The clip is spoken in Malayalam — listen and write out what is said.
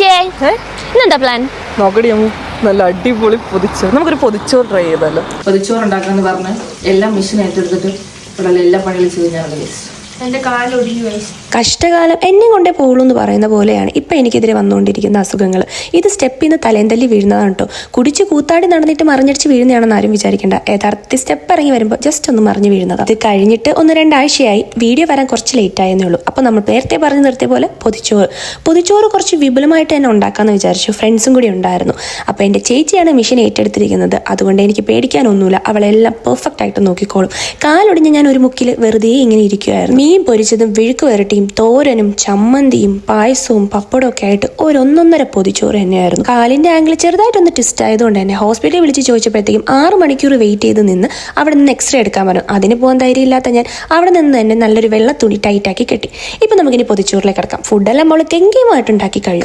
ചേച്ചേ. ഇന്നെന്താ പ്ലാൻ നോക്കടി നല്ല അടിപൊളി പൊതിച്ചോറ്. നമുക്കൊരു പൊതിച്ചോറ് ട്രൈ ചെയ്താലോ? പൊതിച്ചോറ് ഉണ്ടാക്കാന്ന് പറഞ്ഞ് എല്ലാം മെഷീൻ ഏറ്റെടുത്തിട്ട് ഇവിടെ എല്ലാ പണികളും ചെയ്ത് ഞാൻ കഷ്ടകാലം എന്നെ കൊണ്ടേ പോകുള്ളൂ എന്ന് പറയുന്ന പോലെയാണ് ഇപ്പം എനിക്കെതിരെ വന്നുകൊണ്ടിരിക്കുന്ന അസുഖങ്ങൾ ഇത് സ്റ്റെപ്പിൽ നിന്ന് തലേം തല്ലി വീഴുന്നതാണ് കേട്ടോ കുടിച്ച് കൂത്താടി നടന്നിട്ട് മറിഞ്ഞടിച്ച് വീഴുന്നതാണെന്ന് ആരും വിചാരിക്കേണ്ട. യഥാർത്ഥത്തിൽ സ്റ്റെപ്പ് ഇറങ്ങി വരുമ്പോൾ ജസ്റ്റ് ഒന്ന് മറിഞ്ഞു വീഴുന്നത്. ഇത് കഴിഞ്ഞിട്ട് ഒന്ന് രണ്ടാഴ്ചയായി. വീഡിയോ വരാൻ കുറച്ച് ലേറ്റ് ആയെന്നേ ഉള്ളൂ. അപ്പോൾ നമ്മൾ നേരത്തെ പറഞ്ഞു നിർത്തിയ പോലെ പൊതിച്ചോറ്. പൊതിച്ചോറ് കുറച്ച് വിപുലമായിട്ട് തന്നെ ഉണ്ടാക്കാമെന്ന് വിചാരിച്ചു. ഫ്രണ്ട്സും കൂടി ഉണ്ടായിരുന്നു. അപ്പോൾ എന്റെ ചേച്ചിയാണ് മിഷൻ ഏറ്റെടുത്തിരിക്കുന്നത്. അതുകൊണ്ട് എനിക്ക് പേടിക്കാനൊന്നുമില്ല അവളെല്ലാം പെർഫെക്റ്റ് ആയിട്ട് നോക്കിക്കോളും. കാലൊടിഞ്ഞ് ഞാൻ ഒരു മുക്കിൽ വെറുതെ ഇങ്ങനെ ഇരിക്കുമായിരുന്നു മീൻ പൊരിച്ചതും വിഴുക്ക് വരട്ടിയും തോരനും ചമ്മന്തിയും പായസവും പപ്പടവും ഒക്കെ ആയിട്ട് ഒരു ഒന്നൊന്നര പൊതിച്ചോറ് തന്നെയായിരുന്നു. കാലിന്റെ ആംഗിൾ ചെറുതായിട്ടൊന്ന് ട്വിസ്റ്റ് ആയതുകൊണ്ട് തന്നെ ഹോസ്പിറ്റലിൽ വിളിച്ച് ചോദിച്ചപ്പോഴത്തേക്കും ആറ് മണിക്കൂർ വെയിറ്റ് ചെയ്ത് നിന്ന് അവിടെ നിന്ന് എക്സ്റേ എടുക്കാൻ പറഞ്ഞു. അതിന് പോകാൻ ധൈര്യമില്ലാത്ത ഞാൻ. അവിടെ നിന്ന് തന്നെ നല്ലൊരു വെള്ള തുണി ടൈറ്റാക്കി കെട്ടി. ഇപ്പൊ നമുക്കിനി പൊതിച്ചോറിലേക്ക് കിടക്കാം. ഫുഡെല്ലാം നമ്മൾ ഗംഗീയമായിട്ട് ഉണ്ടാക്കി കഴിയും